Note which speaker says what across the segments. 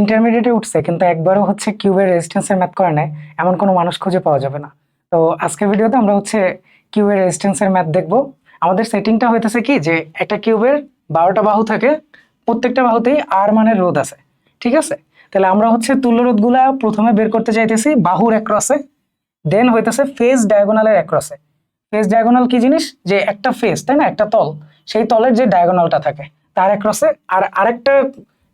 Speaker 1: ইন্টারমিডিয়েটে উঠছে, কিন্তু একবারও হচ্ছে কিউবের রেজিস্ট্যান্সের ম্যাথ করে নেয়, এমন কোনো মানুষ খুঁজে পাওয়া যাবে না। তো আজকের ভিডিওতে আমরা হচ্ছে কিউবের রেজিস্ট্যান্সের ম্যাথ দেখব। আমাদের সেটিংটা হইতেছে কি যে একটা কিউবের বারোটা বাহু থাকে, প্রত্যেকটা বাহুতেই আর মানের রোধ আছে, ঠিক আছে? তাহলে আমরা হচ্ছে তুল্য রোধগুলা প্রথমে বের করতে চাইতেছি বাহুর একরসে দেন হইতেছে ফেজ ডায়াগোনালের একরসে ফেস ডায়াগোনাল কি জিনিস? যে একটা ফেস তাই না? একটা তল, সেই তলের যে ডায়াগোনালটা থাকে, তার একরসে আর আরেকটা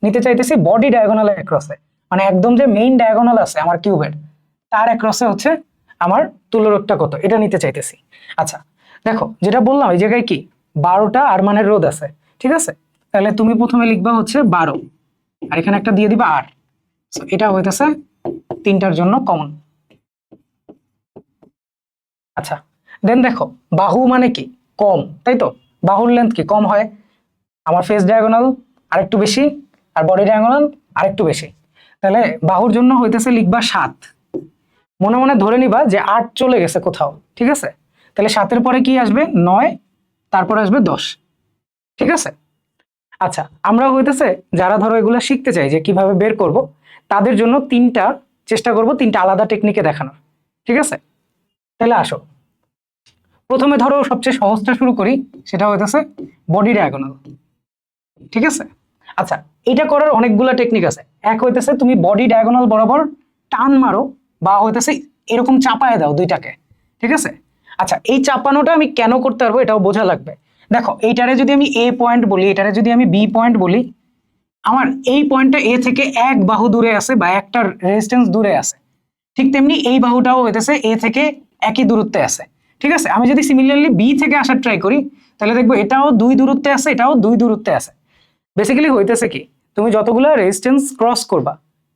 Speaker 1: নিতে চাইতেছি বডি ডায়াগোনালের একরসে মানে একদম যে মেইন ডায়াগোনাল আছে আমার কিউবের তার একরসে হচ্ছে আমার তুল্যরোধটা কত, এটা নিতে চাইতেছি। আচ্ছা দেখো, যেটা বললাম, এই জায়গায় কি? বারোটা আর মানের রোধ আছে, ঠিক আছে? তাহলে তুমি প্রথমে লিখবা হচ্ছে বারো, আর এখানে একটা দিয়ে দিবা আর এটা হইতেছে তিনটার জন্য কমন আচ্ছা দেন দেখো, বাহু মানে কি? কম তাই তো বাহুর লেন্থ কি? কম হয়। আমার ফেস ডায়াগোনাল আরেকটু বেশি আর বডি ডায়াগোনাল আরেকটু বেশি। তাহলে বাহুর জন্য হইতেছে লিখবা সাত। মনে মনে ধরে নিবা যে আট চলে গেছে কোথাও, ঠিক আছে? তাহলে সাতের পরে কি আসবে? নয়, তারপর আসবে দশ, ঠিক আছে? আচ্ছা আমরা হইতেছে যারা ধরো এগুলো শিখতে চাই যে কীভাবে বের করব, তাদের জন্য তিনটা চেষ্টা করব, তিনটা আলাদা টেকনিকে দেখানোর, ঠিক আছে? তাহলে আসো। প্রথমে ধরো সবচেয়ে সহজটা শুরু করি, সেটা হইতেছে বডি ডায়াগোনাল ঠিক আছে? আচ্ছা এটা করার অনেকগুলা টেকনিক আছে। এক হইতেছে তুমি বডি ডায়াগোনাল বরাবর টান মারো, বা হইতেছে এরকম চাপায় দাও দুইটাকে, ঠিক আছে? আচ্ছা এই চাপানোটা আমি কেন করতে পারব এটাও বোঝা লাগবে। দেখো, এইটারে যদি আমি এ পয়েন্ট বলি, এটারে যদি আমি বি পয়েন্ট বলি, আমার এই পয়েন্টটা এ থেকে এক বাহু দূরে আছে, বা একটা রেজিস্ট্যান্স দূরে আছে। ঠিক তেমনি এই বাহুটাও হইতেছে এ থেকে একই দূরত্বে আছে, ঠিক আছে? আমি যদি সিমিলারলি বি থেকে আসার ট্রাই করি, তাহলে দেখব এটাও দুই দূরত্বে আছে, এটাও দুই দূরত্বে আছে। বেসিক্যালি হইতেছে কি, তুমি যতগুলো রেজিস্ট্যান্স ক্রস করবা,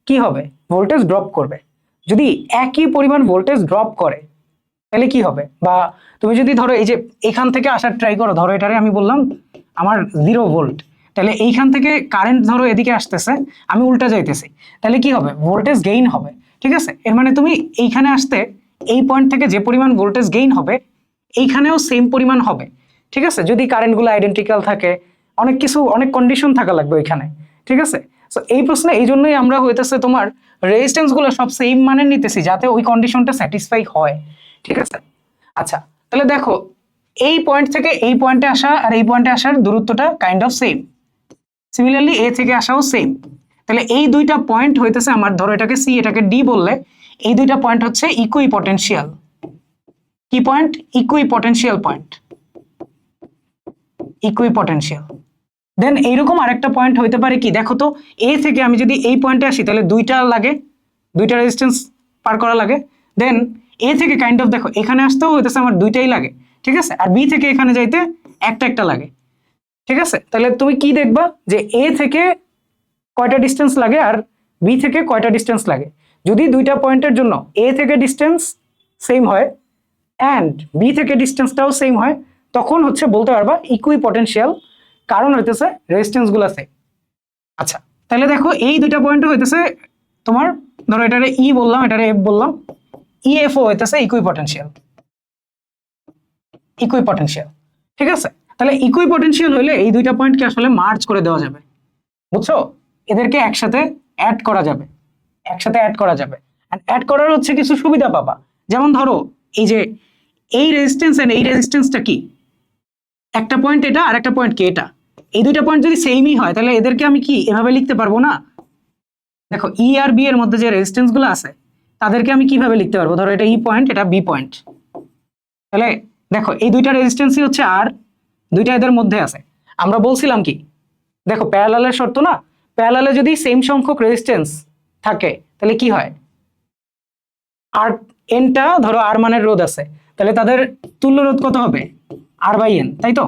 Speaker 1: কি হবে? ভোল্টেজ ড্রপ করবে। যদি একই পরিমাণ ভোল্টেজ ড্রপ করে, তাহলে কি হবে? বা তুমি যদি ধরো এই যে এখান থেকে আসার ট্রাই করো, ধরো এটারে আমি বললাম, আমার জিরো ভোল্ট তাহলে এইখান থেকে কারেন্ট ধরো এদিকে আসতেছে, আমি উল্টা যাইতেছি, তাহলে কি হবে? ভোল্টেজ গেইন হবে, ঠিক আছে? এর মানে তুমি এইখানে আসতে, এই পয়েন্ট থেকে যে পরিমাণ ভোল্টেজ গেইন হবে, এইখানেও সেম পরিমাণ হবে, ঠিক আছে? যদি কারেন্টগুলো আইডেন্টিক্যাল থাকে অনেক কিছু, অনেক কন্ডিশন থাকা লাগবে ওইখানে, ঠিক আছে? সো এই প্রশ্নে এই জন্যই আমরা হইতেছে তোমার রেজিস্ট্যান্সগুলো সব সেম মানের নিতেছি, যাতে ওই কন্ডিশনটা স্যাটিসফাই হয়, ঠিক আছে? আচ্ছা তাহলে দেখো, এই পয়েন্ট থেকে এই পয়েন্টে আসা আর এই পয়েন্টে আসার দূরত্বটা kind of same similarly A থেকে আসাও সেম তাহলে এই দুইটা পয়েন্ট হইতেছে আমার, ধরো এটাকে সি এটাকে ডি বললে, এই দুইটা পয়েন্ট হচ্ছে ইকুই পটেনশিয়াল কি point equipotential point equipotential then এইরকম আরেকটা পয়েন্ট হইতে পারে কি? দেখো তো এ থেকে আমি যদি এই পয়েন্টে আসি, তাহলে দুইটা লাগে, দুইটা রেজিস্ট্যান্স পার করা লাগে। দেন এ থেকে কাইন্ড অফ দেখো, এখানে আসতেও হইতেছে আমার দুইটাই লাগে, ঠিক আছে? আর বি থেকে এখানে যাইতে একটা একটা লাগে, ঠিক আছে? তাহলে তুমি কি দেখবা যে এ থেকে কয়টা ডিস্টেন্স লাগে আর বি থেকে কয়টা ডিস্টেন্স লাগে? যদি দুইটা পয়েন্টের জন্য এ থেকে ডিস্টেন্স সেম হয় অ্যান্ড বি থেকে ডিস্টেন্সটাও সেম হয়, তখন হচ্ছে বলতে পারবা ইকুই পটেনশিয়াল কারণ হইতেছে রেজিস্ট্যান্সগুলো সেম আচ্ছা তাহলে দেখো এই দুইটা পয়েন্ট হইতেছে তোমার, ধরো এটারে ই বললাম, এটারে এফ বললাম ই এফ ও হইতেছে ইকুই পটেনশিয়াল ইকুই পটেনশিয়াল ঠিক আছে? তাহলে ইকুই পটেনশিয়াল হলে এই দুইটা পয়েন্টকে আসলে মার্চ করে দেওয়া যাবে। বুঝছ? এদেরকে একসাথে অ্যাড করা যাবে। একসাথে অ্যাড করা যাবে। অ্যাড করার হচ্ছে কিছু সুবিধা পাবা। যেমন ধরো, এই যে এই রেজিস্ট্যান্স এন্ড এই রেজিস্ট্যান্সটা কি? একটা পয়েন্ট এটা আর একটা পয়েন্ট কি এটা? এই দুইটা পয়েন্ট যদি সেমই হয়, তাহলে এদেরকে আমি কি এভাবে লিখতে পারব না? দেখো ই আর বি এর মধ্যে যে রেজিস্ট্যান্সগুলো আছে, তাদেরকে আমি কীভাবে লিখতে পারব? ধরো এটা ই পয়েন্ট এটা বি পয়েন্ট তাহলে দেখো, এই দুইটা রেজিস্ট্যান্সই হচ্ছে আর দুইটা এদের মধ্যে আছে। আমরা বলছিলাম কি? দেখো প্যারালালের শর্ত না? প্যারালালে যদি সেম সংখ্যক রেজিস্ট্যান্স থাকে, তাহলে কি হয়? আর এনটা ধরো আর মানের রোধ আছে, তাহলে তাদের তুল্য রোধ কত হবে? আর বাই এন তাই তো?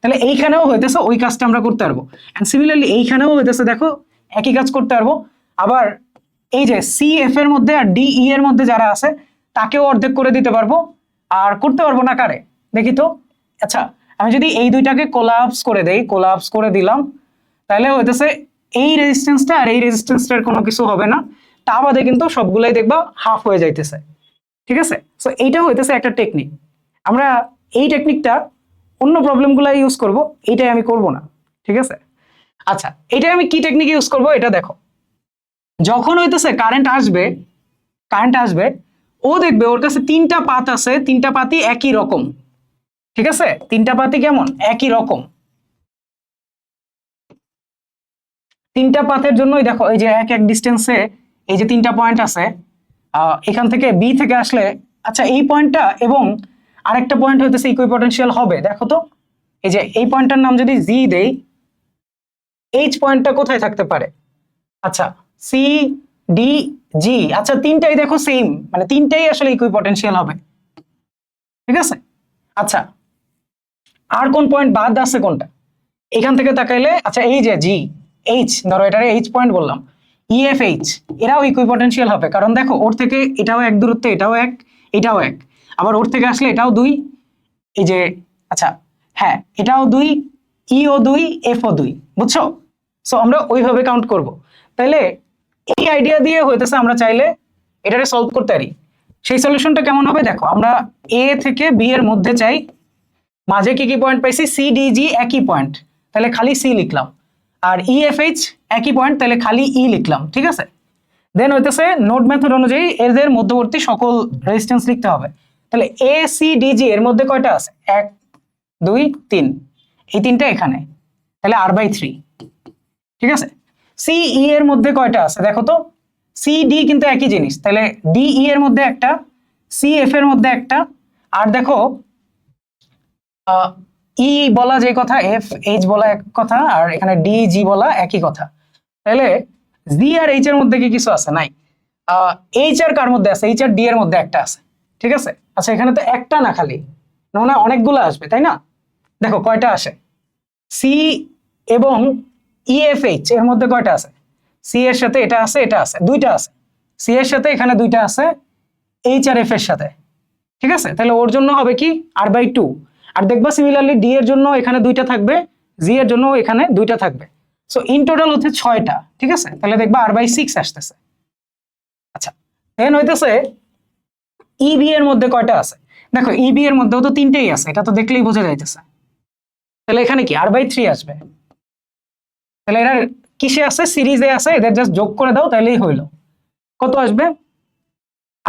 Speaker 1: তাহলে এইখানেও হইতেছে ওই কাজটা আমরা করতে পারব। অ্যান্ড সিমিলারলি এইখানেও হইতেছে, দেখো, একই কাজ করতে পারব। আবার এই যে সি এফ এর মধ্যে আর ডি ই এর মধ্যে যারা আছে, তাকেও অর্ধেক করে দিতে পারব। আর করতে পারব না কারে? দেখি তো। আচ্ছা আমি যদি এই দুইটাকে কোলাপস করে দেই কোলাপস করে দিলাম, তাহলে হইতেছে এই রেজিস্ট্যান্সটা আর এই রেজিস্ট্যান্সটার কোনো কিছু হবে না। তা বাদে কিন্তু সবগুলাই দেখবা হাফ হয়ে যাইতেছে। ঠিক আছে? সো এইটা হইতেছে একটা টেকনিক আমরা এই টেকনিকটা অন্য প্রবলেমগুলো ইউজ করব, এইটাই আমি করব না, ঠিক আছে? আচ্ছা এইটাই আমি কি টেকনিক ইউজ করব, এটা দেখো। যখন হইতেছে কারেন্ট আসবে কারেন্ট আসবে, ও দেখবে ওর কাছে তিনটা পাত আছে, তিনটা পাতি একই রকম, ঠিক আছে? তিনটা পাতি কেমন? একই রকম। তিনটা পাথের জন্যই দেখো, এই যে এক এক ডিস্টেন্সে এই যে তিনটা পয়েন্ট আছে এখান থেকে বি থেকে আসলে আচ্ছা এই পয়েন্টটা এবং আরেকটা পয়েন্ট হইতেছে ইকুইপটেনশিয়াল হবে। দেখো তো, এই যে এই পয়েন্টটার নাম যদি জি দেই এইচ পয়েন্টটা কোথায় থাকতে পারে? আচ্ছা সি ডি জি আচ্ছা তিনটাই দেখো সেম মানে তিনটাই আসলে ইকুইপটেনশিয়াল হবে। ঠিক আছে? আচ্ছা আর কোন পয়েন্ট বাদ আছে কোনটা? এখান থেকে তাকাইলে আচ্ছা এই যে জি এইচ ধরো এটারে এইচ পয়েন্ট বললাম ইএফ এইচ এরাও ইকুইপটেনশিয়াল হবে। কারণ দেখো, ওর থেকে এটাও এক দূরত্বে, এটাও এক এটাও এক। আবার ওর থেকে আসলে এটাও দুই। এই যে আচ্ছা হ্যাঁ এটাও দুই ই ও দুই এফ ও দুই, বুঝছ? সো আমরা ওইভাবে কাউন্ট করব। তাইলে এই আইডিয়া দিয়ে হইতেছে আমরা চাইলে এটারে সলভ করতে পারি। সেই সলিউশনটা কেমন হবে? দেখো, আমরা এ থেকে বি এর মধ্যে চাই। মাঝে কি কি পয়েন্ট পাইছি? সি ডি জি একই পয়েন্ট তাহলে খালি সি লিখলাম। আর ই এফ এইচ একই পয়েন্ট তাহলে খালি ই লিখলাম, ঠিক আছে? দেন হইতেছে নোড মেথড অনুযায়ী এদের মধ্যবর্তী সকল রেজিস্ট্যান্স লিখতে হবে। তাহলে এ সি ডি জি এর মধ্যে কয়টা আছে? এক, দুই, তিন। এই তিনটা এখানে। তাহলে আর বাই থ্রি ঠিক আছে? সি ই এর মধ্যে কয়টা আছে? দেখো তো। সি ডি কিন্তু একই জিনিস। তাহলে ডি ই এর মধ্যে একটা সি এফ এর মধ্যে একটা। আর দেখো ই বলা যে কথা এফ এইচ বলা এক কথা, আর এখানে ডি জি বলা একই কথা। তাহলে জি আর এইচ এর মধ্যে কি কিছু আছে? নাই। এইচ আর কার মধ্যে আছে? এইচ আর ডি এর মধ্যে একটা আছে। ঠিক আছে? আচ্ছা এখানে তো একটা না খালি। মানে অনেকগুলো আসবে, তাই না? দেখো, কয়টা আসে? সি এবং ইএফএইচ এর মধ্যে কয়টা আছে? সি এর সাথে এটা আছে এটা আছে, দুইটা আছে। সি এর সাথে এখানে দুইটা আছে এইচ আর এফ এর সাথে। ঠিক আছে? তাহলে ওর জন্য হবে কি? আর বাই টু আর দেখবা সিমিলারলি ডি এর জন্য এখানে দুইটা থাকবে জি এর জন্য এখানে দুইটা থাকবে। সো ইন টোটাল হচ্ছে ছয়টা। ঠিক আছে? তাহলে দেখবা আর বাই সিক্স আসতেছে। আচ্ছা দেন হইতেছে ইবি এর মধ্যে কয়টা আছে? দেখো ইবি এর মধ্যেও তো তিনটেই আছে, এটা তো দেখলেই বোঝা যাইতেছে। তাহলে এখানে কি? আর বাই থ্রি আসবে। তাহলে এরা কিসে আছে? সিরিজে আছে, এদের জাস্ট যোগ করে দাও তাহলেই হইল। কত আসবে?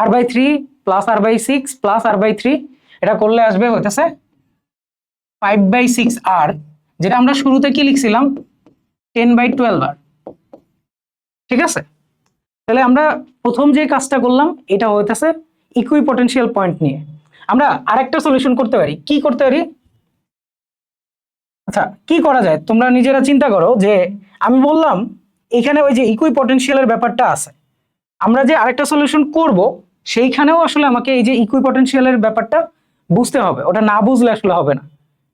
Speaker 1: R by three plus R by six plus R by three এটা করলে আসবে হইতেছে ফাইভ বাই সিক্স আর যেটা আমরা শুরুতে কি লিখছিলাম? টেন বাই টুয়েলভ আর ঠিক আছে? তাহলে আমরা প্রথম যে কাজটা করলাম, এটা হইতেছে ইকুই পটেনশিয়াল পয়েন্ট নিয়ে। আমরা আরেকটা সলিউশন করতে পারি। কি করতে পারি? আচ্ছা কি করা যায়? তোমরা নিজেরা চিন্তা করো যে, আমি বললাম, এখানে ওই যে ইকুই পটেনশিয়ালের ব্যাপারটা আছে। আমরা যে আরেকটা সলিউশন করব, সেইখানেও আসলে আমাকে এই যে ইকুই পটেনশিয়ালের ব্যাপারটা বুঝতে হবে। ওটা না বুঝলে আসলে হবে না।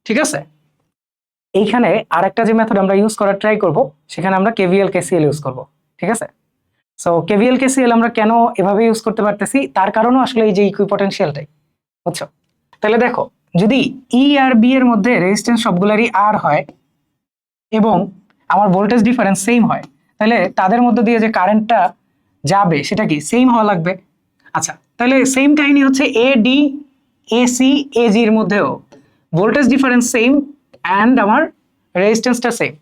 Speaker 1: ঠিক আছে? এইখানে আরেকটা যে মেথড আমরা ইউজ করার ট্রাই করব, সেখানে আমরা কেভিএল কেসিএল ইউজ করব। ঠিক আছে? সো কেভিএল কেসিএল আমরা কেন এভাবে ইউজ করতে পারতেছি? তার কারণও আসলে এই যে ইকুই পটেনশিয়ালটাই বুঝছ? তাহলে দেখো, যদি ই আর বি এর মধ্যে রেজিস্ট্যান্স সবগুলারই আর হয় এবং আমার ভোল্টেজ ডিফারেন্স সেম হয়, তাহলে তাদের মধ্যে দিয়ে যে কারেন্টটা যাবে, সেটা কি সেম হওয়া লাগবে? আচ্ছা তাহলে সেম কাহিনী হচ্ছে এ ডি এ সি এ জির মধ্যেও ভোল্টেজ ডিফারেন্স সেম অ্যান্ড আমার রেজিস্ট্যান্সটা সেম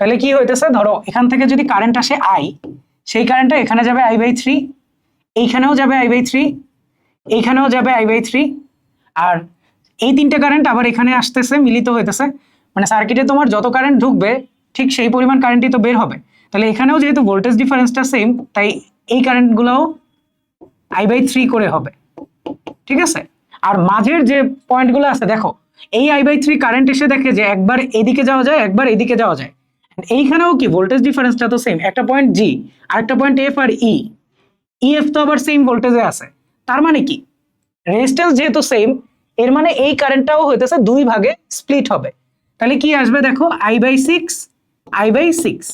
Speaker 1: তাহলে কি হইতেছে? ধরো, এখান থেকে যদি কারেন্ট আসে আই সেই কারেন্টটা এখানে যাবে আই বাই থ্রি এইখানেও যাবে আই বাই থ্রি এইখানেও যাবে আই বাই থ্রি আর এই তিনটে কারেন্ট আবার এখানে আসতেছে, মিলিত হইতেছে। মানে সার্কিটে তোমার যত কারেন্ট ঢুকবে, ঠিক সেই পরিমাণ কারেন্টই তো বের হবে। তাহলে এখানেও যেহেতু ভোল্টেজ ডিফারেন্সটা সেম তাই এই কারেন্টগুলোও আই বাই থ্রি করে হবে। ঠিক আছে? আর মাঝের যে পয়েন্টগুলো আছে, দেখো, এই আই বাই থ্রি কারেন্ট এসে দেখে যে একবার এদিকে যাওয়া যায়, একবার এদিকে যাওয়া যায়। এইখানেও কি ভোল্টেজ ডিফারেন্সটা তো সেম একটা পয়েন্ট জি আর একটা পয়েন্ট এফ আর ই ইএফ তো আবার সেম ভোল্টেজে আছে। তার মানে কি? রেজিস্ট্যান্স যেহেতু সেম এর মানে এই কারেন্টটাও হইতেছে দুই ভাগে স্প্লিট হবে। তাহলে কি আসবে দেখো? I by six I by six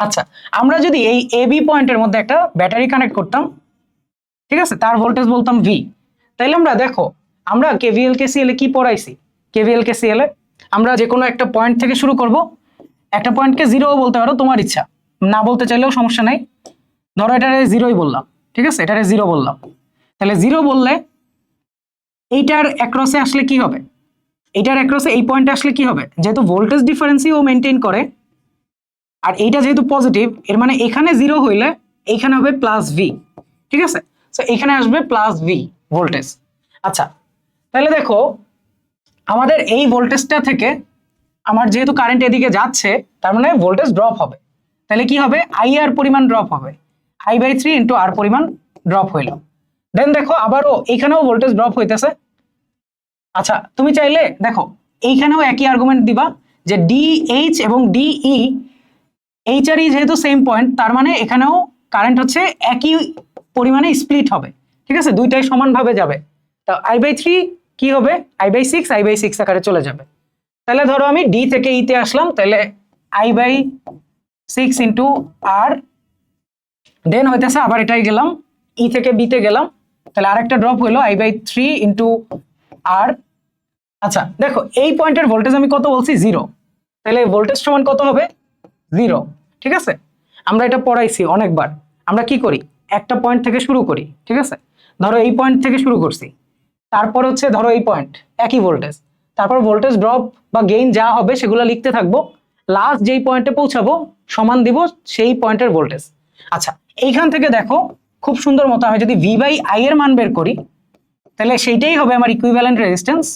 Speaker 1: আচ্ছা আমরা যদি এই এ বি পয়েন্টের মধ্যে একটা ব্যাটারি কানেক্ট করতাম, ঠিক আছে? তার ভোল্টেজ বলতাম ভি তাইলে আমরা দেখো, আমরা কেভিএল কে সিএল কি পড়াইছি? কেভিএল কে সিএল আমরা যে কোনো একটা পয়েন্ট থেকে শুরু করব। একটা পয়েন্টকে জিরোও বলতে পারো, তোমার ইচ্ছা। না বলতে চাইলেও সমস্যা নাই। ধরো এটারে জিরোই বললাম, ঠিক আছে? এটারে জিরো বললাম। তাহলে জিরো বললে এইটার অ্যাক্রসে আসলে কি হবে? এইটার অ্যাক্রসে এই পয়েন্টে আসলে কি হবে? যেহেতু ভোল্টেজ ডিফারেন্সই ও মেনটেন করে, আর এইটা যেহেতু পজিটিভ এর মানে এখানে জিরো হইলে এইখানে হবে প্লাস ভি ঠিক আছে? তো এখানে আসবে প্লাস ভি ভোল্টেজ আচ্ছা তাহলে দেখো, আমাদের এই ভোল্টেজটা থেকে আমার যেহেতু কারেন্ট এদিকে যাচ্ছে, তার মানে ভোল্টেজ ড্রপ হবে। তাহলে কি হবে? আই আর পরিমাণ ড্রপ হবে। I by three into R পরিমাণ ড্রপ হইল। দেন দেখো, আবারও এইখানেও ভোল্টেজ ড্রপ হইতেছে। আচ্ছা তুমি চাইলে দেখো, এইখানেও একই আর্গুমেন্ট দিবা যে ডি এইচ এবং ডিই এইচ আর ই যেহেতু সেম পয়েন্ট তার মানে এখানেও কারেন্ট হচ্ছে একই পরিমাণে স্প্লিট হবে। ঠিক আছে? দুইটাই সমানভাবে যাবে। তা আই বাই থ্রি কি হবে? I by six I by six আকারে চলে যাবে। তাহলে ধরো আমি ডি থেকে ইতে আসলাম, তাহলে I by six into R then হইতেছে আবার এটাই গেলাম ই থেকে বিতে গেলাম, তাহলে আরেকটা ড্রপ হলো I by three into R আচ্ছা দেখো, এই পয়েন্টের ভোল্টেজ আমি কত বলছি? জিরো তাহলে ভোল্টেজ সমান কত হবে? জিরো ঠিক আছে? আমরা এটা পড়াইছি অনেকবার। আমরা কি করি? একটা পয়েন্ট থেকে শুরু করি, ঠিক আছে? ধরো এই পয়েন্ট থেকে শুরু করছি। তারপর হচ্ছে, ধরো এই পয়েন্ট একই ভোল্টেজ তারপর ভোল্টেজ ড্রপ বা গেইন যা হবে সেগুলো লিখতে থাকব। লাস্ট যেই পয়েন্টে পৌঁছাবো, সমান দিব সেই পয়েন্টের ভোল্টেজ আচ্ছা এইখান থেকে দেখো, খুব সুন্দর মতো আমি যদি ভি বাই আই এর মান বের করি, তাহলে সেইটাই হবে আমার ইকুইভ্যালেন্ট রেজিস্ট্যান্স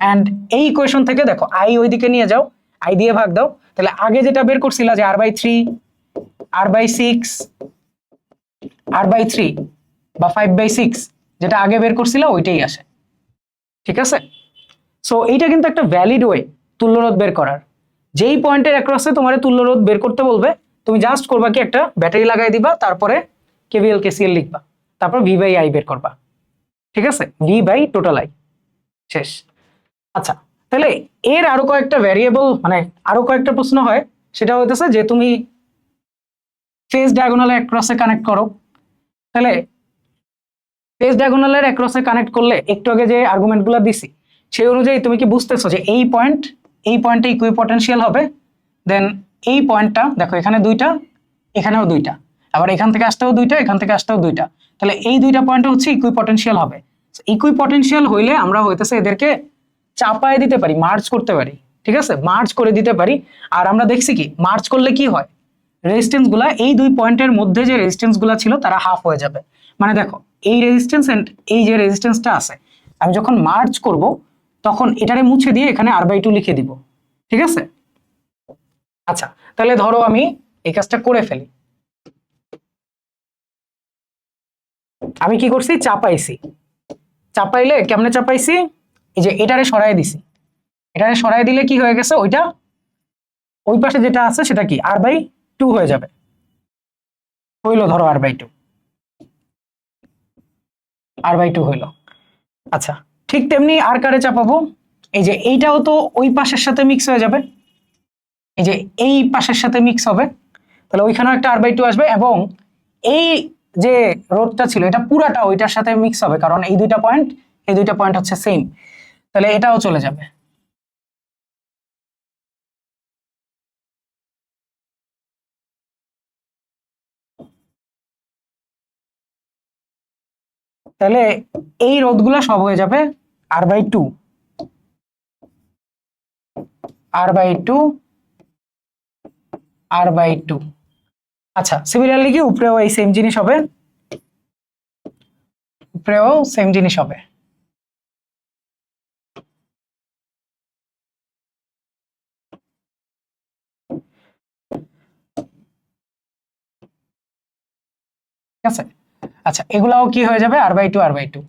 Speaker 1: অ্যান্ড এই ইকুয়েশন থেকে দেখো আই ওইদিকে নিয়ে যাও আই দিয়ে ভাগ দাও। তাহলে আগে যেটা বের করছিলা যে R by three R by six R by three বা ফাইভ বাই সিক্স যেটা আগে বের করছিল ওইটাই আসে। ঠিক আছে? সো এইটা কিন্তু একটা ভ্যালিড ওয়ে তুল্যরোধ বের করার। যেই পয়েন্টের অ্যাক্রসে তোমার তুল্যরোধ বের করতে বলবে, তুমি জাস্ট করবা কি একটা ব্যাটারি লাগাই দিবা, তারপরে কেভিএল কেসিএল লিখবা, তারপর ভি বাই আই বের করবা। ঠিক আছে? ভি বাই টোটাল আই শেষ। আচ্ছা তাহলে এর আরও কয়েকটা ভ্যারিয়েবল মানে আরও কয়েকটা প্রশ্ন হয়, সেটা হইতেছে যে তুমি ফেস ডায়াগোনালে ক্রসে কানেক্ট করো। তাহলে ফেস ডায়াগোনালের ক্রসে কানেক্ট করলে একটু আগে যে আর্গুমেন্টগুলো দিছি সেই অনুযায়ী তুমি কি বুঝতেছো যে এই পয়েন্ট এই পয়েন্টে ইকুই পটেনশিয়াল হবে দেন এই পয়েন্টটা দেখো এখানে দুইটা, এখানেও দুইটা, আবার এখান থেকে আসতেও দুইটা, এখান থেকে আসতেও দুইটা। তাহলে এই দুইটা পয়েন্ট হচ্ছে ইকুই পটেনশিয়াল হবে। ইকুই পটেনশিয়াল হইলে আমরা হইতেছে এদেরকে চাপায় দিতে পারি মার্চ করতে পারি, ঠিক আছে? মার্চ করে দিতে পারি। আর আমরা দেখছি কি মার্চ করলে কি হয়? রেজিস্ট্যান্সগুলা, এই দুই পয়েন্টের মধ্যে যে রেজিস্ট্যান্সগুলা ছিল, তারা হাফ হয়ে যাবে। মানে দেখো, এই রেজিস্ট্যান্স এন্ড এই যে রেজিস্ট্যান্সটা আছে, আমি যখন মার্চ করব তখন এটারে মুছে দিয়ে এখানে আর বাই টু লিখে দিব। ঠিক আছে? আচ্ছা তাহলে ধরো আমি এই কাজটা করে ফেলি। আমি কি করছি? চাপাইছি। চাপাইলে কেমনে চাপাইছি? এই যে এটারে সরাই দিছি। এটারে সরাই দিলে কি হয়ে গেছে? ওইটা ওই পাশে যেটা আছে সেটা কি? আর বাই টু হয়ে যাবে। হইল ধরো R by two R by two হইল। আচ্ছা ঠিক তেমনি আর কারে চাপাবো? এই যে এইটাও তো ওই পাশের সাথে মিক্স হয়ে যাবে। এই যে এই পাশের সাথে মিক্স হবে। তাহলে ওইখানেও একটা আর বাই টু আসবে এবং এই যে রোডটা ছিল, এটা পুরাটা ওইটার সাথে মিক্স হবে, কারণ এই দুইটা পয়েন্ট এই দুইটা পয়েন্ট হচ্ছে সেম তাহলে এটাও চলে যাবে। তাহলে এই রোধগুলা সব হয়ে যাবে R by two R by two R by two আচ্ছা সিমিলারলি কি উপরেও এই সেম জিনিস হবে? উপরেও সেম জিনিস হবে। ঠিক আছে? আচ্ছা এগুলাও কি হয়ে যাবে? R by two R by two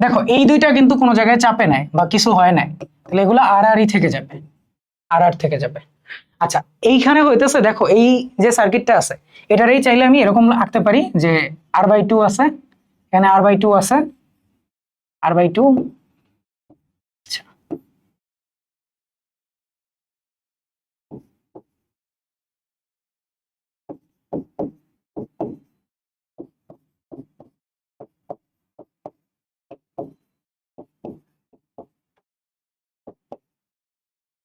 Speaker 1: দেখো, এই দুইটা কিন্তু কোনো জায়গায় চাপে নাই বা কিছু হয় নাই। তাহলে এগুলো আর আরই থেকে যাবে। আর আর থেকে যাবে। আচ্ছা এইখানে হইতেছে, দেখো, এই যে সার্কিটটা আছে, এটারই চাইলে আমি এরকম আঁকতে পারি যে আর বাই টু আছে, এখানে আর বাই টু আছে আর বাই টু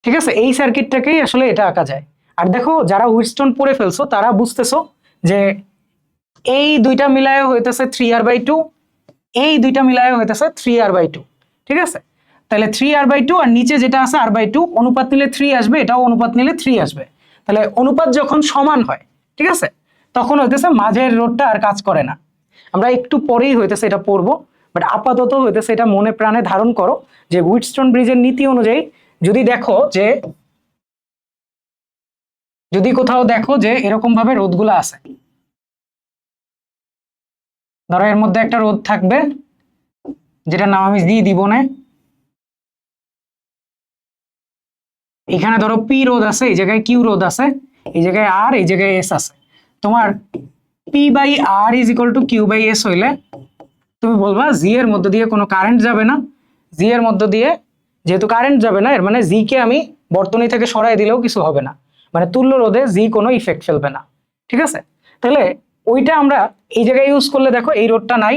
Speaker 1: ঠিক আছে? এই সার্কিটটাকেই আসলে এটা আঁকা যায়। আর দেখো, যারা উইস্টন পরে ফেলছো, তারা বুঝতেছো যে এই দুইটা মিলায় হইতেছে থ্রি আর বাই টু এই দুইটা মিলায় হইতেছে থ্রি আর বাই টু ঠিক আছে? তাহলে থ্রি আর বাই টু আর নিচে যেটা আছে আর বাই টু অনুপাত নিলে থ্রি আসবে, এটাও অনুপাত নিলে থ্রি আসবে। তাহলে অনুপাত যখন সমান হয়, ঠিক আছে? তখন হইতেছে মাঝের রোডটা আর কাজ করে না। আমরা একটু পরেই হইতেছে এটা পড়ব বাট আপাতত হইতেছে এটা মনে প্রাণে ধারণ করো যে উইটস্টোন ব্রিজের নীতি অনুযায়ী যদি দেখো যে, যদি কোথাও দেখো যে এরকম ভাবে রোদগুলো আছে। ধরো এর মধ্যে একটা রোদ থাকবে যেটা নাম আমি দিয়ে দিব না। এখানে ধরো পি রোদ আছে, এই জায়গায় কিউ রোদ আছে, এই জায়গায় আর, এই জায়গায় এস আছে। তোমার P by R is equal to Q by S হইলে, তুমি বলবা জি এর মধ্য দিয়ে কোনো কারেন্ট যাবে না। জি এর মধ্য দিয়ে যেহেতু কারেন্ট যাবে না, এর মানে জি কে আমি বর্তনী থেকে সরাই দিলেও কিছু হবে না। মানে তুল্য রোধে জি কোনো ইফেক্ট ফেলবে না। ঠিক আছে? তাহলে ওইটা আমরা এই জায়গায় ইউজ করলে দেখো এই রোডটা নাই।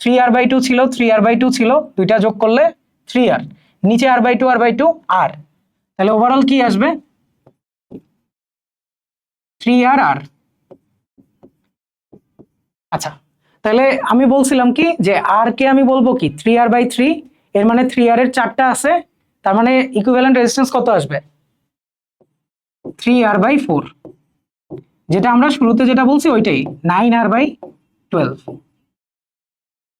Speaker 1: থ্রি আর বাই টু ছিল থ্রি আর বাই টু ছিল, দুইটা যোগ করলে থ্রি আর নিচে R by two R by two আর তাহলে ওভারঅল কি আসবে? থ্রি আর আর আচ্ছা তাহলে আমি বলছিলাম কি যে আর কে আমি বলব কি? থ্রি আর বাই থ্রি এর মানে থ্রি আর এর চারটা আছে, তার মানে ইকুইভ্যালেন্ট রেজিস্ট্যান্স কত আসবে? থ্রি আর বাই ফোর যেটা আমরা শুরুতে যেটা বলছি ওইটাই নাইন আর বাই টুয়েলভ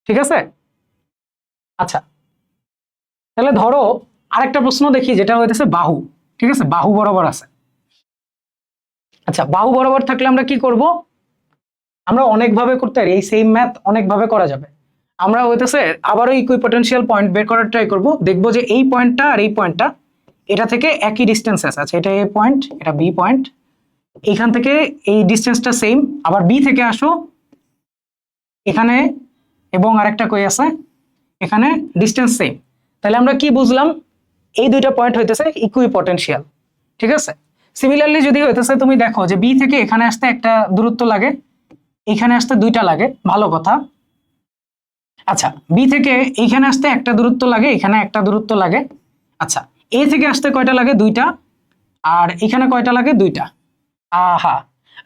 Speaker 1: ঠিক আছে? আচ্ছা তাহলে ধরো আরেকটা প্রশ্ন দেখি, যেটা হইতেছে বাহু। ঠিক আছে? বাহু বরাবর আছে। আচ্ছা বাহু বরাবর থাকলে আমরা কি করব? আমরা অনেকভাবে করতে পারি, এই সেম ম্যাথ অনেকভাবে করা যাবে। আমরা হইতেছে আবারও ইকুইপোটেনশিয়াল পয়েন্ট বের করার ট্রাই করব। দেখব যে এই পয়েন্টটা আর এই পয়েন্টটা এটা থেকে একই ডিস্টেন্স আছে। আচ্ছা এটা এ পয়েন্ট এটা বি পয়েন্ট এইখান থেকে এই ডিস্টেন্সটা সেম আবার বি থেকে আসো, এখানে এবং আরেকটা কই আছে, এখানে ডিস্টেন্স সেম তাহলে আমরা কি বুঝলাম? এই দুইটা পয়েন্ট হইতেছে ইকুই পটেনশিয়াল ঠিক আছে? সিমিলারলি যদি হইতেছে, তুমি দেখো যে বি থেকে এখানে আসতে একটা দূরত্ব লাগে, এখানে আসতে দুইটা লাগে, ভালো কথা। আচ্ছা বি থেকে এইখানে আসতে একটা দূরত্ব লাগে, এখানে একটা দূরত্ব লাগে। আচ্ছা এ থেকে আসতে কয়টা লাগে? দুইটা। আর এখানে কয়টা লাগে? দুইটা। আহা!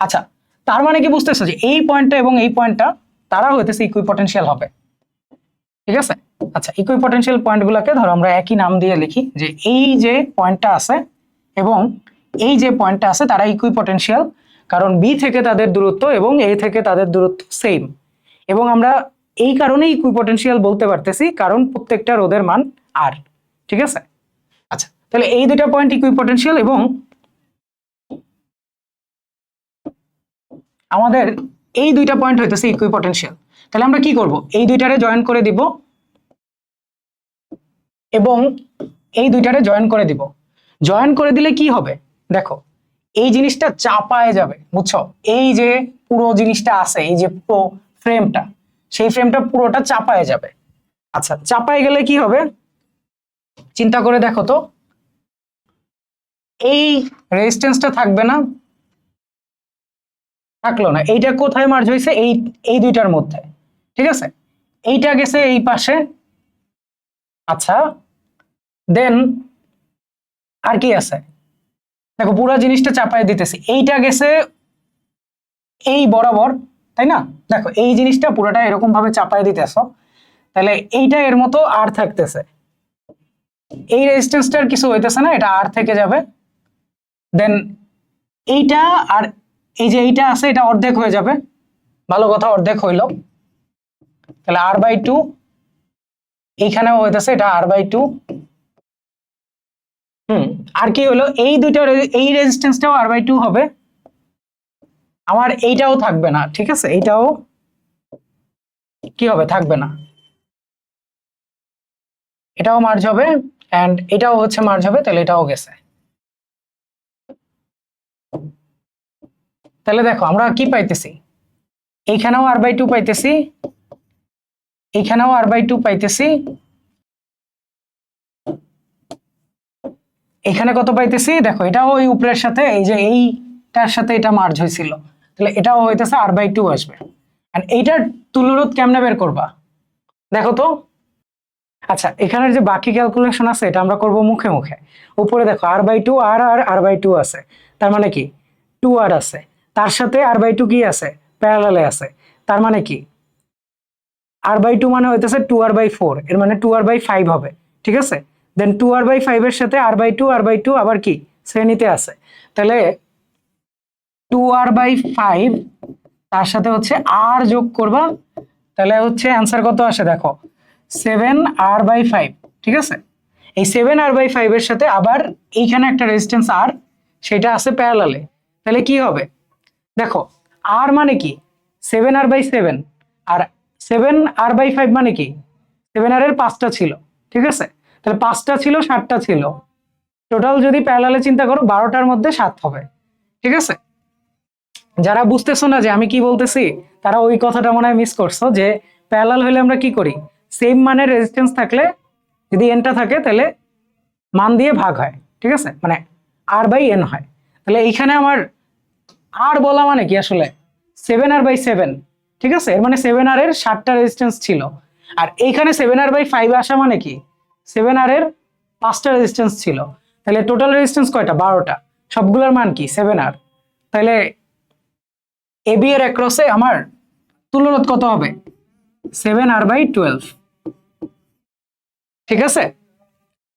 Speaker 1: আচ্ছা তার মানে কি বুঝতেছো যে এই পয়েন্টটা এবং এই পয়েন্টটা তারা হইতেছে ইকুইপটেনশিয়াল হবে। ঠিক আছে? আচ্ছা ইকুইপটেনশিয়াল পয়েন্টগুলোকে ধরো আমরা একই নাম দিয়ে লিখি যে এই যে পয়েন্টটা আছে এবং এই যে পয়েন্টটা আছে, তারা ইকুইপটেনশিয়াল কারণ বি থেকে তাদের দূরত্ব এবং এ থেকে তাদের দূরত্ব সেম এবং আমরা এই কারণেই ইকুইপটেনশিয়াল বলতে পারতেছি কারণ প্রত্যেকটা রোদের মান আর ঠিক আছে? আচ্ছা। তাহলে এই দুটা পয়েন্ট ইকুইপটেনশিয়াল এবং আমাদের এই দুইটা পয়েন্ট হইতেছে ইকুইপটেনশিয়াল তাহলে আমরা কি করব? এই দুইটারে জয়েন করে দিব এবং এই দুইটারে জয়েন করে দিব। জয়েন করে দিলে কি হবে? দেখো এই জিনিসটা চাপায় যাবে বুঝছ? এই যে পুরো জিনিসটা আছে এই যে পুরো ফ্রেমটা সেই ফ্রেমটা পুরোটা চাপায় যাবে। আচ্ছা চাপায় গেলে কি হবে? চিন্তা করে দেখো তো। এই রেজিস্ট্যান্সটা থাকবে না। থাকল না। এইটা কোথায় মার্জ হয়েছে? এই এই দুইটার মধ্যে। ঠিক আছে? এইটা গেছে এই পাশে। আচ্ছা দেন আর কি আছে? দেখো, পুরো জিনিসটা চাপায় দিতেছি। এইটা গেছে এই বরাবর। তাই না? দেখো, এই জিনিসটা পুরোটা এরকম ভাবে চাপায় দিতেছ, তাহলে এইটা এর মতো আর থাকতেছে। এই রেজিস্ট্যান্সটার কিছু হইতেছে না, এটা আর থেকে যাবে। দেন এইটা আর এই যে এইটা আছে, এটা অর্ধেক হয়ে যাবে। ভালো কথা, অর্ধেক হইল। তাহলে আর বাই টু এইখানেও হইতেছে, এটা আর বাই টু হুম, আর কি হলো এই দুইটা এই রেজিস্ট্যান্সটাও আর বাই টু হবে। আমার এইটাও থাকবে না, ঠিক আছে? এইটাও কি হবে? থাকবে না। এটাও মার্জ হবে অ্যান্ড এটাও হচ্ছে মার্জ হবে, তাহলে এটাও গেছে। তাহলে দেখো, আমরা কি পাইতেছি? এইখানেও আর বাই টু পাইতেছি, এইখানেও আর বাই টু পাইতেছি। এখানে কত পাইতেছি? দেখো, এটাও ওই উপরের সাথে, এই যে এইটার সাথে এটা মার্জ হয়েছিল। তাহলে এটাও হইতেছে আর বাই টু আসবে আর এইটার তুলরোধ কেমনে বের করবা দেখো তো আচ্ছা এখানের যে বাকি ক্যালকুলেশন আছে এটা আমরা করব মুখে মুখে উপরে দেখো আর বাই টু আর আর আর বাই টু আছে তার মানে কি টু আর আছে তার সাথে আর বাই টু কি আছে প্যারালালে আছে তার মানে কি আর বাই টু মানে হইতেছে টু আর বাই ফোর এর মানে টু আর বাই ফাইভ হবে ঠিক আছে দেন টু আর বাই ফাইভের সাথে R by two R by two আবার কি শ্রেণীতে আছে তাহলে টু আর বাই ফাইভ, তার সাথে হচ্ছে আর যোগ করবা। তাহলে হচ্ছে অ্যান্সার কত আসে দেখো? সেভেন আর বাই ফাইভ ঠিক আছে? এই সেভেন আর বাই ফাইভের সাথে আবার এইখানে একটা রেজিস্ট্যান্স আর সেটা আছে প্যারালালে তাহলে কি হবে? দেখো আর মানে কি? Seven R by seven R seven R by five মানে কি? সেভেন আর এর পাঁচটা ছিল, ঠিক আছে? তাহলে পাঁচটা ছিল, সাতটা ছিল। টোটাল যদি প্যারালালে চিন্তা করো, বারোটার মধ্যে সাত হবে, ঠিক আছে? যারা বুঝতেছো না যে আমি কি বলতেছি, তারা ওই কথাটা মনে হয় মিস করছ যে প্যারালাল হলে আমরা কি করি? সেম মানের রেজিস্ট্যান্স থাকলে, যদি এনটা থাকে তাহলে মান দিয়ে ভাগ হয়, ঠিক আছে? মানে আর বাই এন হয়। তাহলে এইখানে আমার আর বলা মানে কি আসলে? সেভেন আর বাই সেভেন ঠিক আছে? এর মানে সেভেন আর এর ষাটটা রেজিস্ট্যান্স ছিল। আর এইখানে সেভেন আর বাই ফাইভ আসা মানে কি? সেভেন আর এর পাঁচটা রেজিস্ট্যান্স ছিল। তাহলে টোটাল রেজিস্ট্যান্স কয়টা? বারোটা। সবগুলোর মান কি? সেভেন আর তাহলে এবি এর অ্যাক্রসে আমার তুলনাত কত হবে? সেভেন আর বাই টুয়েলভ ঠিক আছে?